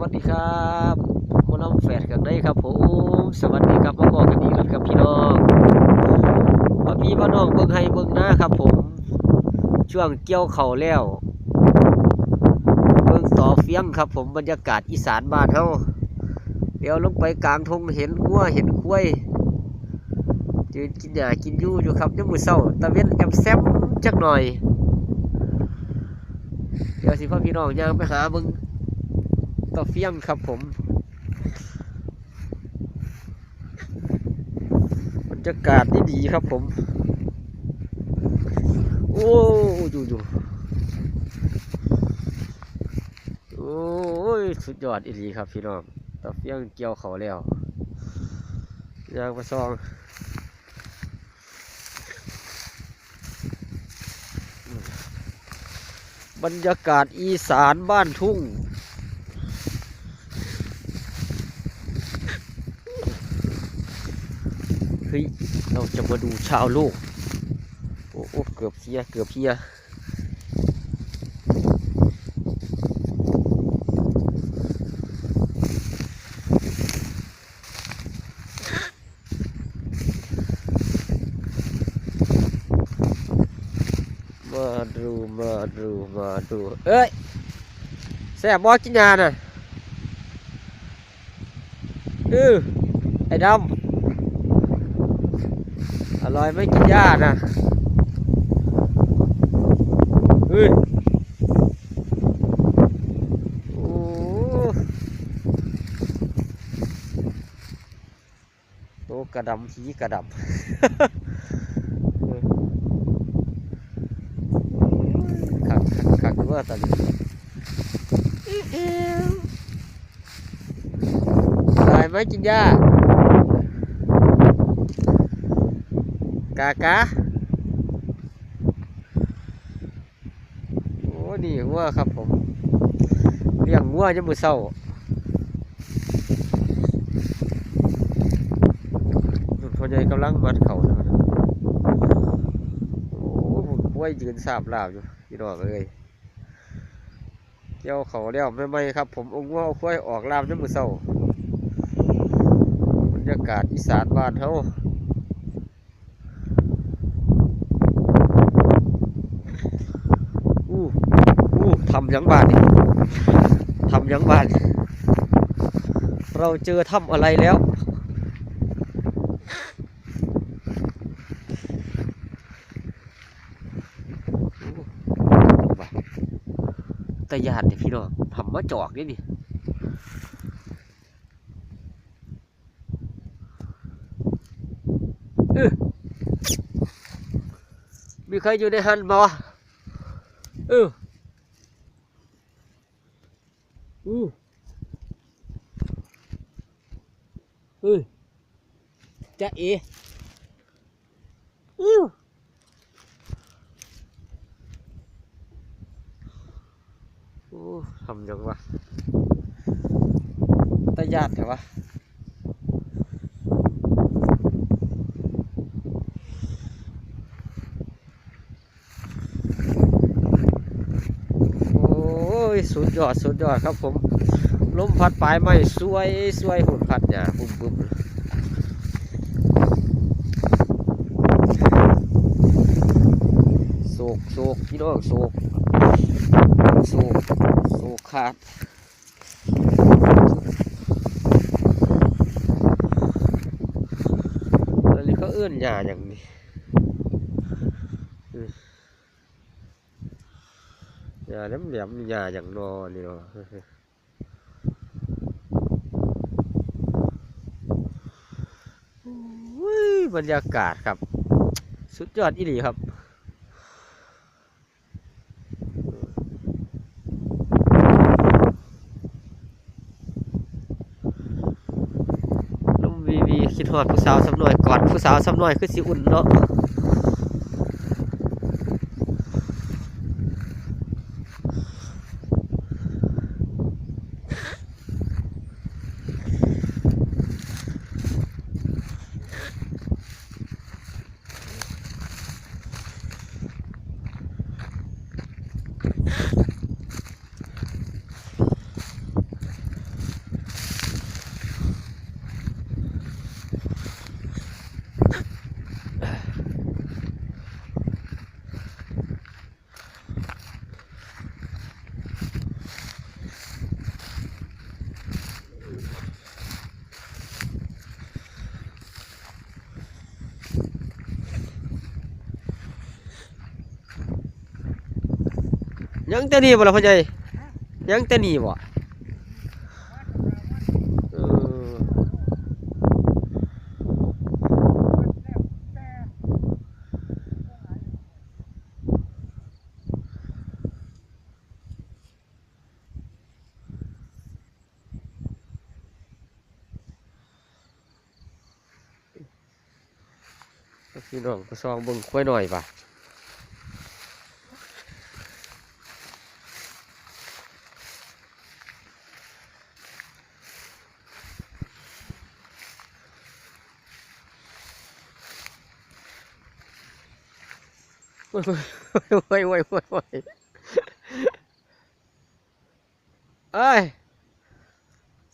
วัสดีครับมอลำแฟดกันได้ครับผมสวัสดีครับมาพอกันอีกแล้วครับพี่น้องมาพี่มาน้องเบิ่งให้เบิ่งหน้าครับ ผม ช่วงเกี่ยวเข่าแล้ว เบิ่งต่อเฟียงครับ ผมบรรยากาศอีสานบ้านเฮาเดี๋ยวลงไปกลางทงเห็นงัวเห็นควายยืนกินหญ้ากินยู่อยู่ครับยามมือเช้าตะเวนแอมแซมจักหน่อยเดี๋ยวสิพ่อพี่น้องย่างไปหาเบิ่ง ต่อเฟียงครับผมบรรยากาศนี่ดีครับผม โอ้อยู่อยู่โอ้ยสุดยอดอีหลีครับพี่น้องต่อเฟียงเกี่ยวเขาแล้วยางมาซองบรรยากาศอีสานบ้านทุ่ง เฮ้ย เราจะมาดูชาวโลก โอ้โอ้เกือบเสีย เกือบเสียมาดูมาดูมาดูเอ้ยแซ่บบอกินยาน่ะเออไอ้ดำ อร่อยไหม่กินหญ้านะเฮ้ยโอ้โตกระดำผีกระดำขักขักขักว่าตอนนี้อร่อยไหมกินหญ้า กากาโอ้นี่วัวครับผมเลี้ยงวัวจะมือเศร้านุ่นพ่อใหญ่กำลังมัดเขานะครับโอ้ผมป่วยยืนสาบลาบอยู่พี่น้องเอ้ยเกี่ยวเขาแล้วไม่ไม่ครับ ผมเอาวัวเอาควายออกลามจะมือเศร้าบรรยากาศอีสานบ้านเฮา อู้อู้ ทำยังบ้านทำยังบ้าน เราเจอถ้ำอะไรแล้วแตะยานเนี่ยพี่น้องทำมาจอกนี่นี่มีใครอยู่ในหันบ่เออ อู้เฮ้ยจะเออิ้วโอ้ทำยังวะตะยานแถววะโอ้ ยสุดยอดสุดยอดครับผมลมพัดปลายไม้สวยสวยหุ่นพัดเนี่ยบุ้มบุ้มโศกโศกพี่น้องโศกโศกโศกขาดอันนี้เขาเอื้อนยาอย่างนี้อืมห ยาแหลมๆหยาอย่างนอนี่เนาะอุ้ยบรรยากาศครับ สุดยอดอีหลีครับน้องวีวีคิดฮอดผู้สาวสำน่อยกอดผู้สาวสำน่อยคือสิอุ่นเนาะ ยังแต่นี่บ่ล่ะพ่อใหญ่ยังแต่นี่บ่พี่น้องก็ซองเบิ่งค่อยหน่อยป่ะ โอ้ยโอ้ยโอ้ยโอ้ยโอ้ยเอ้ย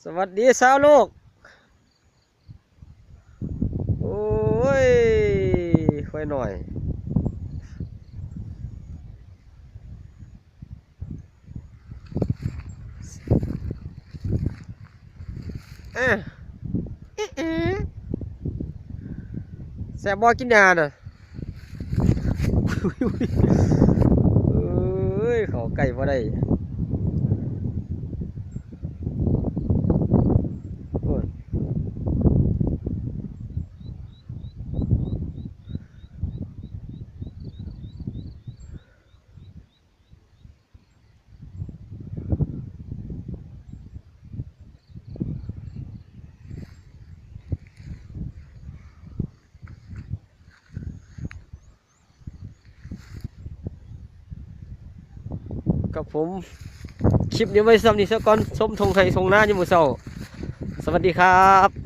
สวัสดีสาวลูก โอ้ยค่อยหน่อยเอ๊ะเอ๊ะเอ๊ะแสบบอกินยาน่ะ เอ้ยเขาไก่บ่ได้โอ้ย กับผม คลิปนี้ไว้ซ้ำนี่ซะก่อนส้มทงไทยทงหน้าอยู่มู่เศร้า สวัสดีครับ